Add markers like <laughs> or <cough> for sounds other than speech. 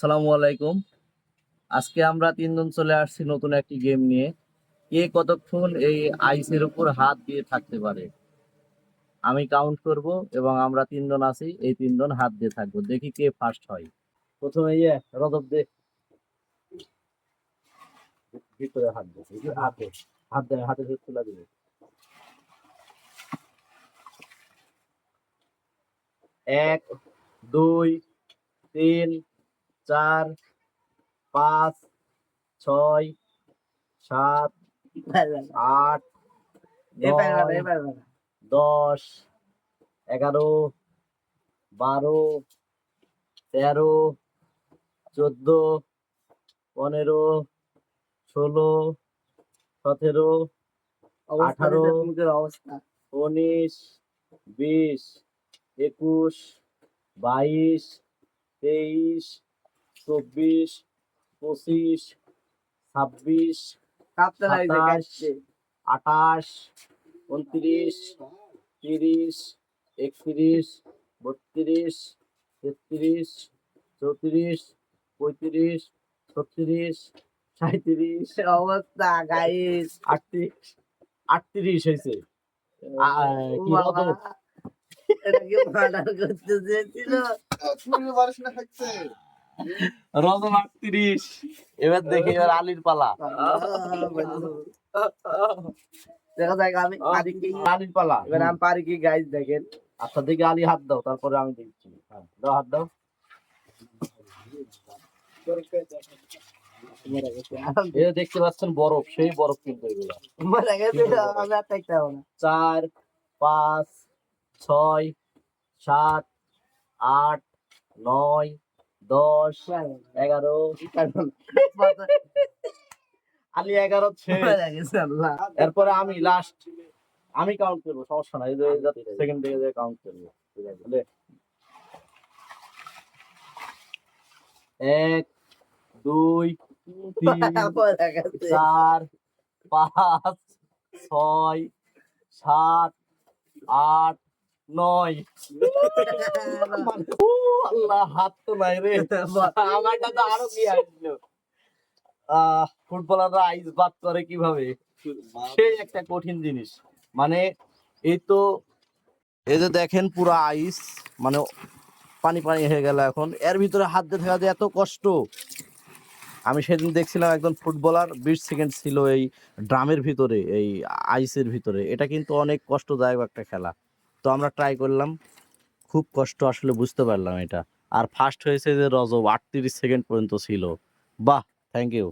আসসালামু আলাইকুম। আজকে আমরা তিনজন চলে আসছি নতুন একটি গেম নিয়ে। কে কতক্ষণ এই আইসের উপর হাত দিয়ে থাকতে পারে? আমি কাউন্ট করব এবং আমরা তিনজন আছি, এই তিনজন হাত দিয়ে থাকব। দেখি কে ফার্স্ট হয়। প্রথমে ইয়ে রজব দে। ভিতরে হাত দে, এই যে হাতে, হাত দে, হাতে তুলে দিবে। এক, দুই, তিন চার পাঁচ ছয় সাত আট দশ এগারো বারো তেরো চোদ্দ পনেরো ষোলো সতেরো আঠারো উনিশ বিশ একুশ বাইশ তেইশ চব্বিশ পঁচিশ ছাব্বিশ সাতাশ, আঠাশ উনত্রিশ তিরিশ একত্রিশ বত্রিশ তেত্রিশ চৌত্রিশ পঁয়ত্রিশ ছত্রিশ সাঁত্রিশ অবস্থা গাইস আটত্রিশ আটত্রিশ হয়েছে কি রজব? এটা কি করতে চেয়েছিল? আটত্রিশ এবার দেখি এবার আলীর পালা। দেখা যাক আমি কি। পালা। এবার আমি পারি কি গাইস দেখেন। আচ্ছা দেখি আলী হাত দাও তারপরে আমি দেখছি। হ্যাঁ, দাও হাত দাও। দেখতে পাচ্ছেন বরফ সেই বরফ কিন্তু এগুলো। চার পাঁচ ছয় সাত আট নয় দশ এগারো আলি এগারো এরপরে আমি লাস্ট আমি কাউন্ট করব সমস্যা নাই সেকেন্ড থেকে কাউন্ট করব ঠিক আছে এক দুই তিন <laughs> চার পাঁচ ছয় সাত আট নয়। <laughs> আল্লাহ হাত তো নাই রে। আমারটা তো আরও কি আসলো ফুটবলাররা আইস বাদ করে কীভাবে? সেই একটা কঠিন জিনিস। মানে এই তো এই যে দেখেন পুরো আইস মানে পানি পানি হয়ে গেল এখন। এর ভিতরে হাত দিয়ে থাকা যে এত কষ্ট। আমি সেদিন দেখছিলাম একজন ফুটবলার বিশ সেকেন্ড ছিল এই ড্রামের ভিতরে এই আইসের ভিতরে। এটা কিন্তু অনেক কষ্টদায়ক একটা খেলা। তো আমরা ট্রাই করলাম। খুব কষ্ট আসলে বুঝতে পারলাম এটা। আর ফার্স্ট হয়েছে যে রজব আটত্রিশ সেকেন্ড পর্যন্ত ছিল। বাহ থ্যাংক ইউ